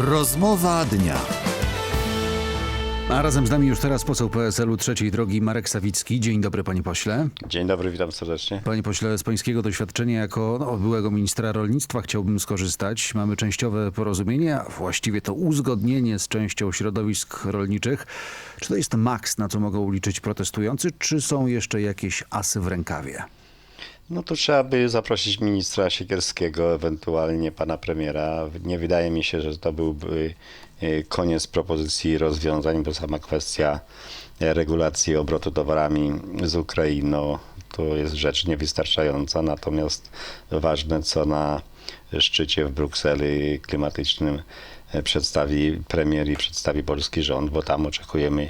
Rozmowa dnia. A razem z nami już teraz poseł PSL-u trzeciej drogi Marek Sawicki. Dzień dobry panie pośle. Dzień dobry, witam serdecznie. Panie pośle, z pańskiego doświadczenia jako no, byłego ministra rolnictwa chciałbym skorzystać. Mamy częściowe porozumienie, a właściwie to uzgodnienie z częścią środowisk rolniczych. Czy to jest maks, na co mogą liczyć protestujący, czy są jeszcze jakieś asy w rękawie? No to trzeba by zaprosić ministra Siekierskiego, ewentualnie pana premiera. Nie wydaje mi się, że to byłby e, koniec propozycji rozwiązań, bo sama kwestia regulacji obrotu towarami z Ukrainą to jest rzecz niewystarczająca. Natomiast ważne, co na szczycie w Brukseli klimatycznym e, przedstawi premier i przedstawi polski rząd, bo tam oczekujemy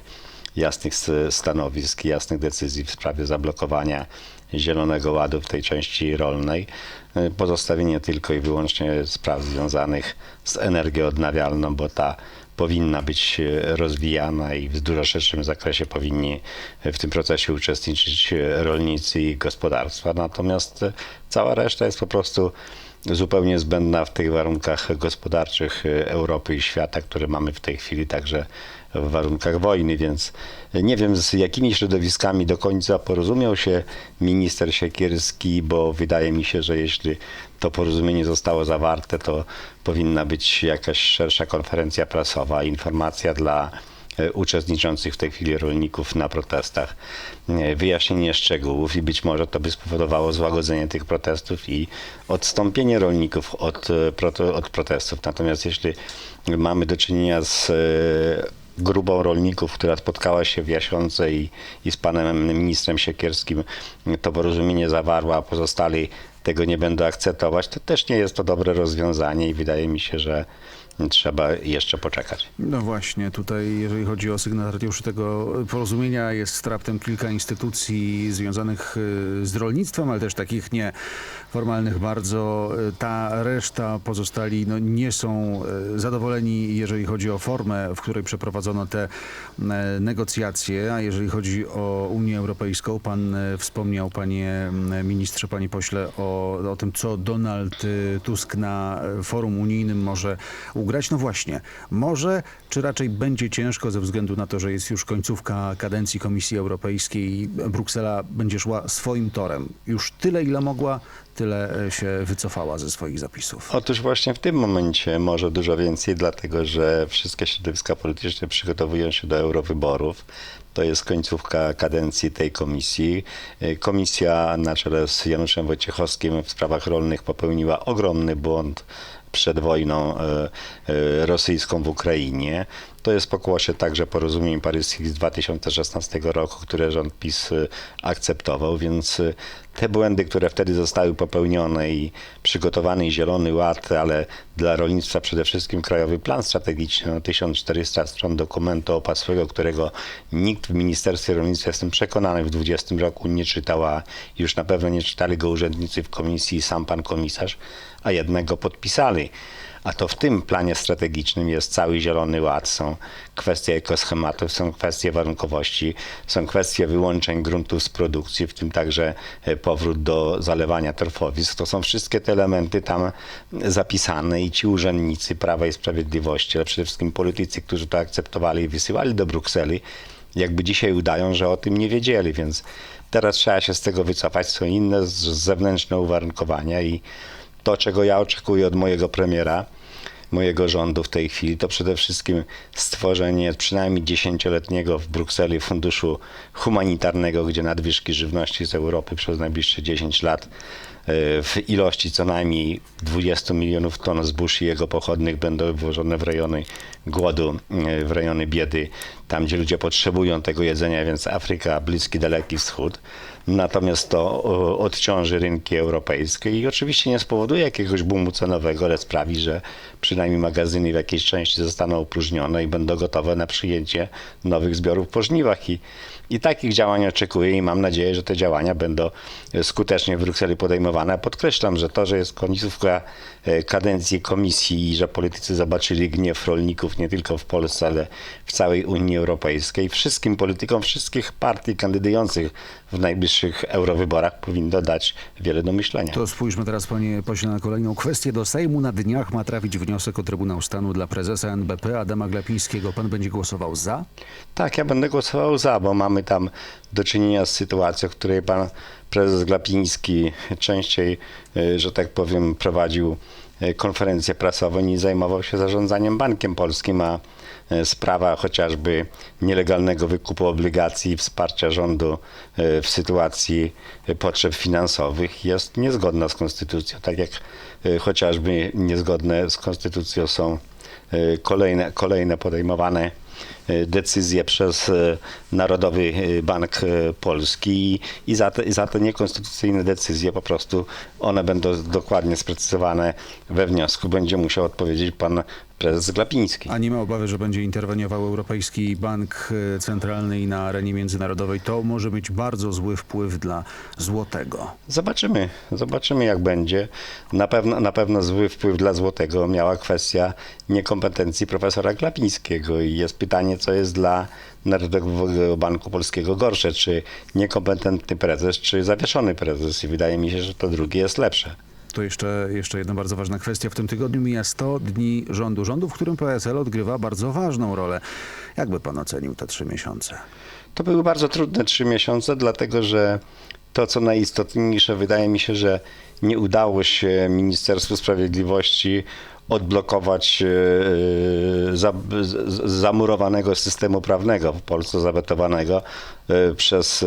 jasnych stanowisk, jasnych decyzji w sprawie zablokowania Zielonego Ładu w tej części rolnej. Y, Pozostawienie tylko i wyłącznie spraw związanych z energią odnawialną, bo ta powinna być e, rozwijana i w dużo szerszym zakresie powinni w tym procesie uczestniczyć rolnicy i gospodarstwa. Natomiast cała reszta jest po prostu zupełnie zbędna w tych warunkach gospodarczych e, Europy i świata, które mamy w tej chwili, także w warunkach wojny, więc nie wiem z jakimi środowiskami do końca porozumiał się minister Siekierski, bo wydaje mi się, że jeśli to porozumienie zostało zawarte, to powinna być jakaś szersza konferencja prasowa, informacja dla uczestniczących w tej chwili rolników na protestach, e, wyjaśnienie szczegółów i być może to by spowodowało złagodzenie tych protestów i odstąpienie rolników od, e, od protestów. Natomiast jeśli mamy do czynienia z e, grupą rolników, która spotkała się w Jasionce i, i z panem ministrem Siekierskim to porozumienie zawarła, a pozostali tego nie będą akceptować, to też nie jest to dobre rozwiązanie i wydaje mi się, że trzeba jeszcze poczekać. No właśnie, tutaj jeżeli chodzi o sygnatariuszy tego porozumienia jest raptem kilka instytucji związanych y, z rolnictwem, ale też takich nieformalnych bardzo. Y, Ta reszta pozostali no, nie są y, zadowoleni, jeżeli chodzi o formę, w której przeprowadzono te negocjacje, a jeżeli chodzi o Unię Europejską, pan wspomniał, panie ministrze, panie pośle, o, o tym, co Donald Tusk na forum unijnym może ugrać. No właśnie, może, czy raczej będzie ciężko ze względu na to, że jest już końcówka kadencji Komisji Europejskiej i Bruksela będzie szła swoim torem. Już tyle, ile mogła, tyle e, się wycofała ze swoich zapisów. Otóż właśnie w tym momencie może dużo więcej, dlatego że wszystkie środowiska polityczne przygotowują się do eurowyborów. To jest końcówka kadencji tej komisji. E, Komisja na czele z Januszem Wojciechowskim w sprawach rolnych popełniła ogromny błąd przed wojną e, e, rosyjską w Ukrainie. To jest pokłosie także porozumień paryskich z 2016 roku, które rząd PiS akceptował, więc te błędy, które wtedy zostały popełnione i przygotowany Zielony Ład, ale dla rolnictwa przede wszystkim Krajowy Plan Strategiczny, no 1400 stron dokumentu opasłego, którego nikt w Ministerstwie Rolnictwa, jestem przekonany, w 2020 roku nie czytał, a już na pewno nie czytali go urzędnicy w komisji i sam pan komisarz, a jednego podpisali. A to w tym planie strategicznym jest cały Zielony Ład, są kwestie ekoschematów, są kwestie warunkowości, są kwestie wyłączeń gruntów z produkcji, w tym także e, powrót do zalewania torfowisk. To są wszystkie te elementy tam zapisane i ci urzędnicy Prawa i Sprawiedliwości, ale przede wszystkim politycy, którzy to akceptowali i wysyłali do Brukseli, jakby dzisiaj udają, że o tym nie wiedzieli, więc teraz trzeba się z tego wycofać. Są inne zewnętrzne uwarunkowania i to, czego ja oczekuję od mojego premiera, mojego rządu w tej chwili, to przede wszystkim stworzenie przynajmniej dziesięcioletniego w Brukseli funduszu humanitarnego, gdzie nadwyżki żywności z Europy przez najbliższe 10 lat w ilości co najmniej 20 milionów ton zbóż i jego pochodnych będą włożone w rejony głodu, e, w rejony biedy, tam gdzie ludzie potrzebują tego jedzenia, więc Afryka, Bliski, Daleki Wschód. Natomiast to odciąży rynki europejskie i oczywiście nie spowoduje jakiegoś boomu cenowego, ale sprawi, że przynajmniej magazyny w jakiejś części zostaną opróżnione i będą gotowe na przyjęcie nowych zbiorów po żniwach. I, i takich działań oczekuję i mam nadzieję, że te działania będą skutecznie w Brukseli podejmowane. Podkreślam, że to, że jest końcówka e, kadencji komisji i że politycy zobaczyli gniew rolników nie tylko w Polsce, ale w całej Unii Europejskiej, wszystkim politykom wszystkich partii kandydujących w najbliższych eurowyborach powinno dać wiele do myślenia. To spójrzmy teraz, panie pośle, na kolejną kwestię. Do Sejmu na dniach ma trafić wniosek o Trybunał Stanu dla prezesa NBP Adama Glapińskiego. Pan będzie głosował za? Tak, ja będę głosował za, bo mamy tam do czynienia z sytuacją, w której pan prezes Glapiński częściej, e, że tak powiem, prowadził e, konferencje prasowe niż zajmował się zarządzaniem Bankiem Polskim, a e, sprawa chociażby nielegalnego wykupu obligacji i wsparcia rządu e, w sytuacji potrzeb finansowych jest niezgodna z konstytucją, tak jak chociażby niezgodne z konstytucją są kolejne, kolejne podejmowane e, decyzje przez e, Narodowy e, Bank Polski i- za te, za te niekonstytucyjne decyzje po prostu one będą dokładnie sprecyzowane we wniosku. Będzie musiał odpowiedzieć pan prezes Glapiński. A nie ma obawy, że będzie interweniował Europejski Bank Centralny i na arenie międzynarodowej. To może mieć bardzo zły wpływ dla złotego. Zobaczymy, zobaczymy jak będzie. Na pewno, na pewno zły wpływ dla Złotego miała kwestia niekompetencji profesora Glapińskiego i jest pytanie, co jest dla Narodowego Banku Polskiego gorsze, czy niekompetentny prezes, czy zawieszony prezes i wydaje mi się, że to drugie jest lepsze. To jeszcze, jeszcze jedna bardzo ważna kwestia. W tym tygodniu mija 100 dni rządu. Rządu, w którym PSL odgrywa bardzo ważną rolę. Jakby pan ocenił te trzy miesiące? To były bardzo trudne trzy miesiące, dlatego że to, co najistotniejsze, wydaje mi się, że nie udało się Ministerstwu Sprawiedliwości odblokować e, z- zamurowanego systemu prawnego w Polsce zawetowanego e, przez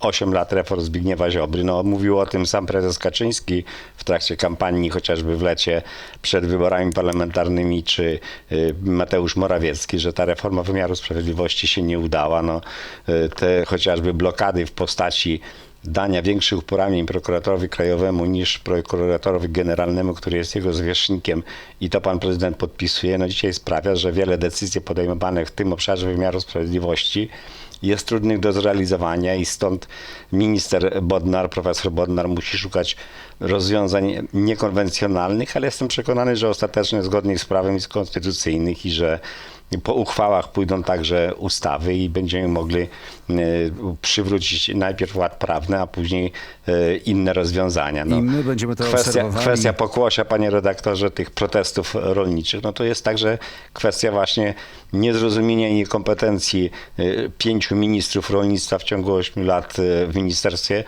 8 lat reform Zbigniewa Ziobry. No, mówił o tym sam prezes Kaczyński w trakcie kampanii, chociażby w lecie przed wyborami parlamentarnymi, czy e, Mateusz Morawiecki, że ta reforma wymiaru sprawiedliwości się nie udała. No, e, te chociażby blokady w postaci dania większych uprawnień prokuratorowi krajowemu niż prokuratorowi generalnemu, który jest jego zwierzchnikiem. I to pan prezydent podpisuje, no dzisiaj sprawia, że wiele decyzji podejmowanych w tym obszarze wymiaru sprawiedliwości jest trudnych do zrealizowania i stąd minister Bodnar, profesor Bodnar musi szukać rozwiązań niekonwencjonalnych, ale jestem przekonany, że ostatecznie zgodnych z prawem z konstytucyjnych i że po uchwałach pójdą także ustawy i będziemy mogli e, przywrócić najpierw ład prawny, a później e, inne rozwiązania. No, I my będziemy to kwestia, obserwowali. kwestia pokłosia, panie redaktorze, tych protestów rolniczych, no to jest także kwestia właśnie niezrozumienia i niekompetencji e, pięciu ministrów rolnictwa w ciągu ośmiu lat w ministerstwie,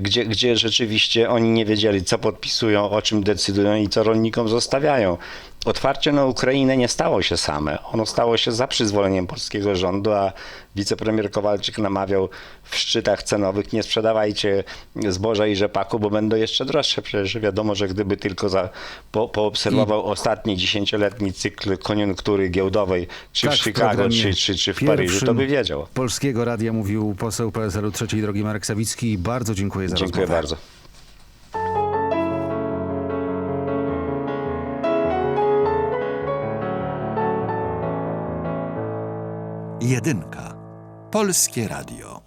gdzie, gdzie rzeczywiście oni nie wiedzieli, co podpisują, o czym decydują i co rolnikom zostawiają. Otwarcie na Ukrainę nie stało się same. Ono stało się za przyzwoleniem polskiego rządu, a wicepremier Kowalczyk namawiał w szczytach cenowych nie sprzedawajcie zboża i rzepaku, bo będą jeszcze droższe. Przecież wiadomo, że gdyby tylko za, po, poobserwował ostatni dziesięcioletni cykl koniunktury giełdowej, czy Tak, w w Chicago, programie czy, czy, czy w Paryżu, to by wiedział. Polskiego Radia mówił poseł PSL-u trzeciej drogi Marek Sawicki. Bardzo dziękuję za Dziękuję rozmowę. bardzo. Jedynka. Polskie Radio.